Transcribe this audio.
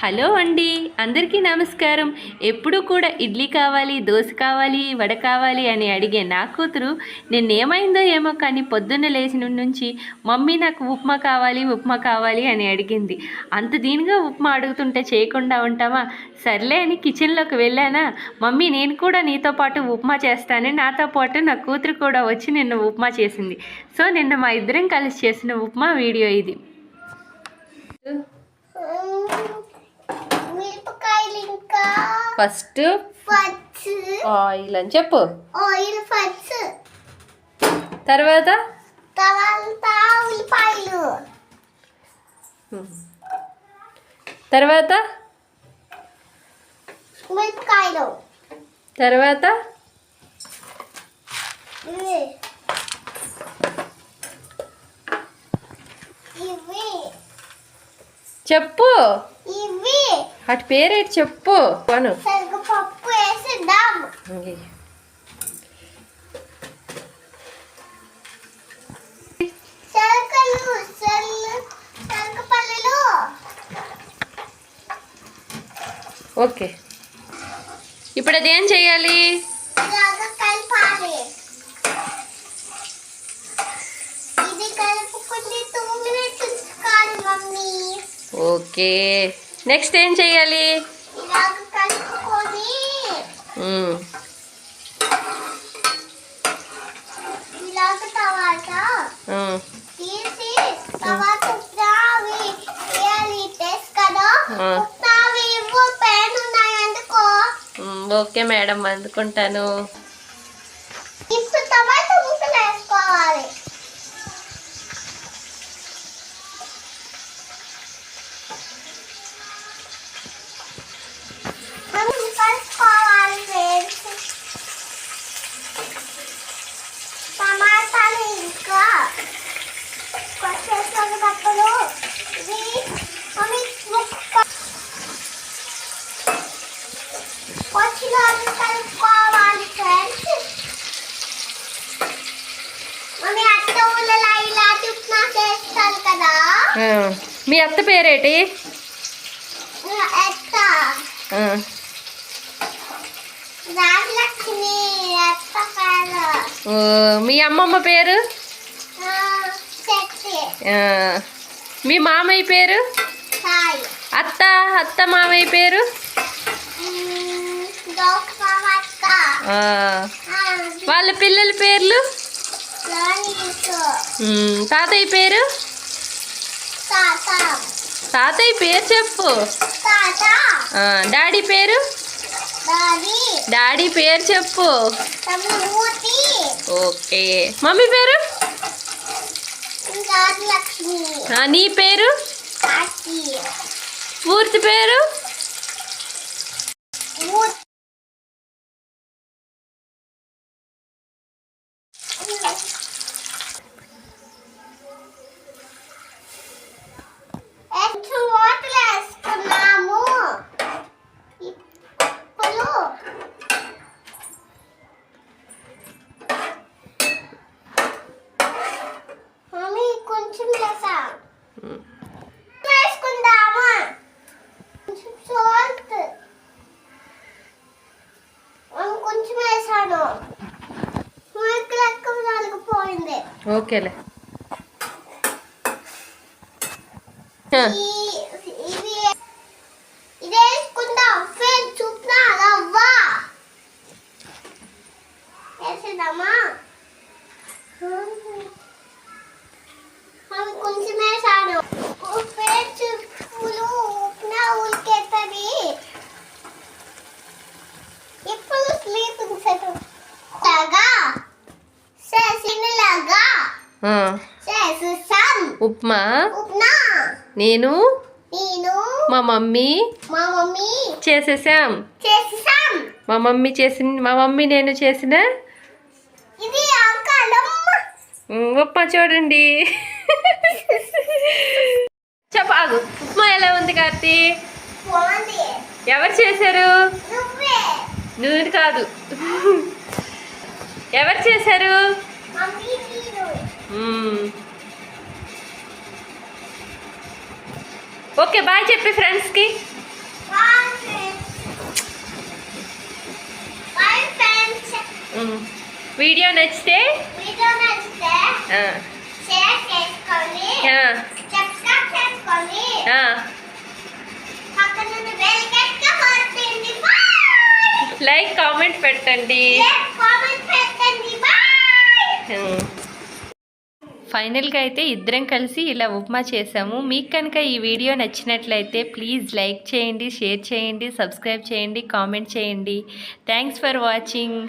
Hello అండి అందరికీ నమస్కారం. ఎప్పుడు కూడా ఇడ్లీ కావాలి దోశ కావాలి వడ కావాలి అని అడిగే నా కూతురు నిన్నేమైందో ఏమో కానీ పొద్దున్న లేచిన నుంచి మమ్మీ నాకు ఉప్మా కావాలి ఉప్మా కావాలి అని అడిగింది. అంత దీనిగా ఉప్మా అడుగుతుంటే చేయకుండా ఉంటామా సర్లే అని కిచెన్లోకి వెళ్ళానా? మమ్మీ నేను కూడా నీతో పాటు ఉప్మా చేస్తాను. నాతో పాటు నా కూతురు కూడా వచ్చి నిన్న ఉప్మా చేసింది. సో నిన్న మా ఇద్దరం కలిసి చేసిన ఉప్మా వీడియో ఇది. మిరపకాయలు ఇంకా. ఫస్ట్ ఆయిల్ అని చెప్పు. ఆయిల్ ఫట్స్ తర్వాత? తర్వాత ఉల్లిపాయలు. తర్వాత? మిరపకాయలు. తర్వాత? చెప్పు. అటు పేరేటి చెప్పు. శనగపల్లులు ఓకే. ఇప్పుడు అదేం చేయాలి? మమ్మీ. ఓకే. నెక్స్ట్ ఏం చేయాలి? ఇలాగ కలుపుకొని మ్మ్. వచ్చినాలు కలుపుకోవాలి ఫ్రెండ్స్ మమ్మీ అత్త ఊళ్ళలో ఇలా చుట్నా చేస్తారు కదా ఆ. మీ అత్త పేరేటి? అత్త. ఆ. రాజలక్ష్మి అత్త పేరు. ఓ, మీ అమ్మమ్మ పేరు. మీ మామయ్య పేరు? అత్త అత్త మామయ్య పేరు? వాళ్ళ పిల్లల పేర్లు. తాతయ్య పేరు? తాత. తాతయ్య పేరు చెప్పు. డాడీ పేరు? డాడీ. పేరు చెప్పు. ఓకే. మమ్మీ పేరు? నీ పేరు? పూర్తి పేరు? ഓക്കെ അല്ലേ? ആ ఉప్మా? నేను? మా మమ్మీ? మా మమ్మీ? చేసేసాం. మా మమ్మీ చేసిన మా మమ్మీ నేను చేసిన? ఉప్మా చూడండి. చెప్పాగు ఉప్మా ఎలా ఉంది కార్తీ? ఎవరు చేశారు? నువ్వే. కాదు. ఎవరు చేశారు. ఓకే బాయ్ చెప్పి ఫ్రెండ్స్కి. వీడియో నచ్చితే లైక్ కామెంట్ పెట్టండి. కామెంట్ పెట్టండి. ఫైనల్గా అయితే ఇద్దరం కలిసి ఇలా ఉప్మా చేసాము. మీకు కనుక ఈ వీడియో నచ్చినట్లయితే ప్లీజ్ లైక్ చేయండి షేర్ చేయండి సబ్స్క్రైబ్ చేయండి కామెంట్ చేయండి. Thanks for watching.